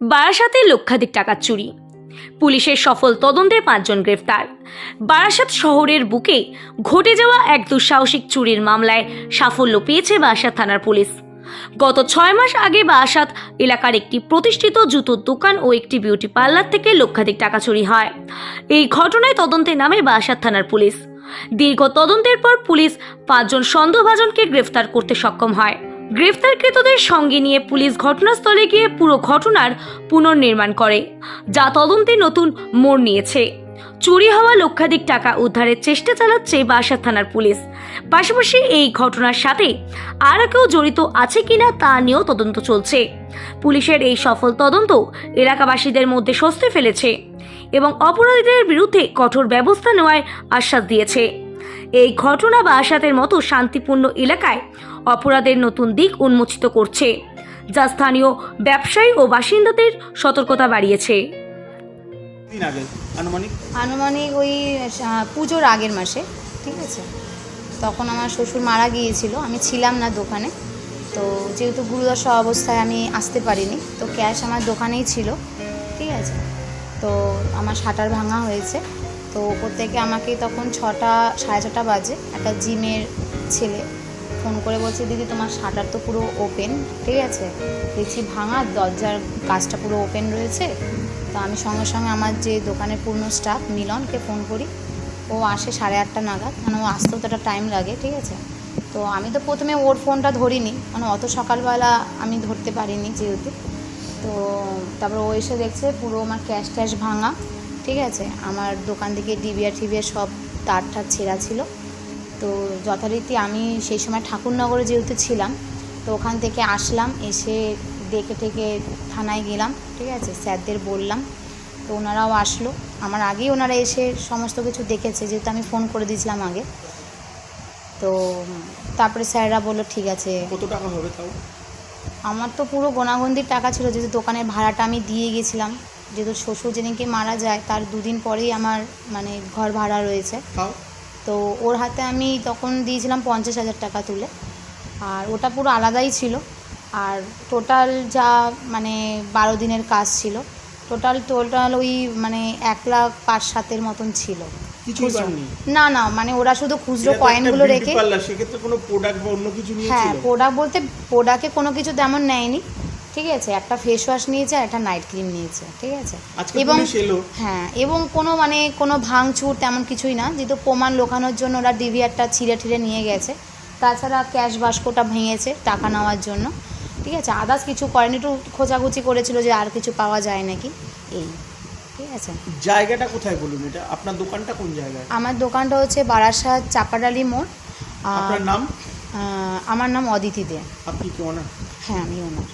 বারাসাতে লক্ষাধিক টাকা চুরি। পুলিশের সফল তদন্তে পাঁচজন গ্রেফতার। বারাসাত শহরের বুকে ঘটে যাওয়া এক দুঃসাহসিক চুরির মামলায় সাফল্য পেয়েছে বারাসাত থানার পুলিশ। গত ছয় মাস আগে বারাসাত এলাকার একটি প্রতিষ্ঠিত জুতোর দোকান ও একটি বিউটি পার্লার থেকে লক্ষাধিক টাকা চুরি হয়। এই ঘটনায় তদন্তে নামে বারাসাত থানার পুলিশ। দীর্ঘ তদন্তের পর পুলিশ পাঁচজন সন্দেহভাজনকে গ্রেফতার করতে সক্ষম হয়। গ্রেফতারকৃতদের সঙ্গে নিয়ে পুলিশ ঘটনাস্থলে গিয়ে পুরো ঘটনার পুনর্নির্মাণ করে, যা তদন্তে নতুন মোড় নিয়েছে। চুরি হওয়া লক্ষাধিক টাকা উদ্ধারের চেষ্টা চালাচ্ছে বাসা থানার পুলিশ। পাশাপাশি এই ঘটনার সাথে আর কেউ জড়িত আছে কিনা তা নিয়েও তদন্ত চলছে। পুলিশের এই সফল তদন্ত এলাকাবাসীদের মধ্যে স্বস্তি ফেলেছে এবং অপরাধীদের বিরুদ্ধে কঠোর ব্যবস্থা নেওয়ার আশ্বাস দিয়েছে। এই ঘটনা বাসাতের মতো শান্তিপূর্ণ এলাকায় অপরাধের নতুন দিক উন্মোচিত করছে যা স্থানীয় ব্যবসায়ী ও বাসিন্দাদের সতর্কতা বাড়িয়েছে। দিন আগে আনুমানিক? আনুমানিক ওই আহ, পুজোর আগের মাসে ঠিক আছে? তখন আমার শ্বশুর মারা গিয়েছিল আমি ছিলাম না দোকানে। তো যেহেতু গুরুদশা অবস্থায় আমি আসতে পারিনি তো ক্যাশ আমার দোকানেই ছিল ঠিক আছে? তো আমার শাটার ভাঙা হয়েছে। তো ওপর থেকে আমাকে তখন ছটা, সাড়ে ছটা বাজে। একটা জিমের ছেলে ফোন করে বলছে, দিদি, তোমার শাটার তো পুরো ওপেন, ঠিক আছে? দেখছি ভাঙা, দরজার কাজটা পুরো ওপেন রয়েছে। তো আমি সঙ্গে সঙ্গে আমার যে দোকানের পূর্ণ স্টাফ মিলনকে ফোন করি। ও আসে সাড়ে আটটা নাগাদ মানে ও আসতেও তো একটা টাইম লাগে, ঠিক আছে? তো আমি তো প্রথমে ওর ফোনটা ধরিনি মানে অত সকালবেলা আমি ধরতে পারিনি যেহেতু। তো তারপর ও এসে দেখছে পুরো আমার ক্যাশ ট্যাশ ভাঙা। ঠিক আছে? আমার দোকান থেকে ডিবিআর টিবিআর সব তার ঠার ছেঁড়া ছিল। তো যথারীতি আমি সেই সময় ঠাকুরনগরে যেহেতু ছিলাম তো ওখান থেকে আসলাম এসে দেখে টেকে থানায় গেলাম ঠিক আছে? স্যারদের বললাম তো ওনারাও আসলো। আমার আগেই ওনারা এসে সমস্ত কিছু দেখেছে যেহেতু আমি ফোন করে দিয়েছিলাম আগে। তো তারপরে স্যাররা বলল ঠিক আছে। কত টাকা হবে তাও? আমার তো পুরো গোনাগন্দির টাকা ছিল যেহেতু দোকানের ভাড়াটা আমি দিয়ে গেছিলাম। যেহেতু শ্বশুর যেদিনকে মারা যায় তার দুদিন পরেই আমার মানে ঘর ভাড়া রয়েছে। তো ওর হাতে আমি তখন দিয়েছিলাম পঞ্চাশ হাজার টাকা তুলে। আর ওটা পুরো আলাদাই ছিল। আর টোটাল যা মানে বারো দিনের কাজ ছিল টোটাল টোটাল ওই মানে এক লাখ পাঁচ সাতের মতন ছিল। না না মানে ওরা শুধু খুচরো কয়েনগুলো রেখে সেক্ষেত্রে কোনো প্রোডাক্ট বা অন্য কিছু হ্যাঁ প্রোডাক্ট বলতে প্রোডাক্টে কোনো কিছু তেমন নেয়নি। ঠিক আছে একটা ফেস ওয়াশ নিয়েছে আর একটা নাইট ক্রিম নিয়েছে ঠিক আছে? এবং হ্যাঁ এবং কোনো মানে কোনো ভাঙচুর তেমন কিছুই না যেহেতু প্রমাণ লোকানোর জন্য ওরা ডিভিআরটা ছিঁড়ে ঠিড়ে নিয়ে গেছে। তাছাড়া ক্যাশ বাস্কটা ভেঙেছে টাকা নেওয়ার জন্য ঠিক আছে? আদার্স কিছু করেনি একটু খোঁজাখুচি করেছিল যে আর কিছু পাওয়া যায় নাকি এই ঠিক আছে? জায়গাটা কোথায় বলুন এটা? আপনার দোকানটা কোন জায়গায়? আমার দোকানটা হচ্ছে বারাসাত চাপাডালি মোড়। আপনার নাম? আমার নাম অদিতি দে। আপনি কি অনার হ্যাঁ আমি ওনার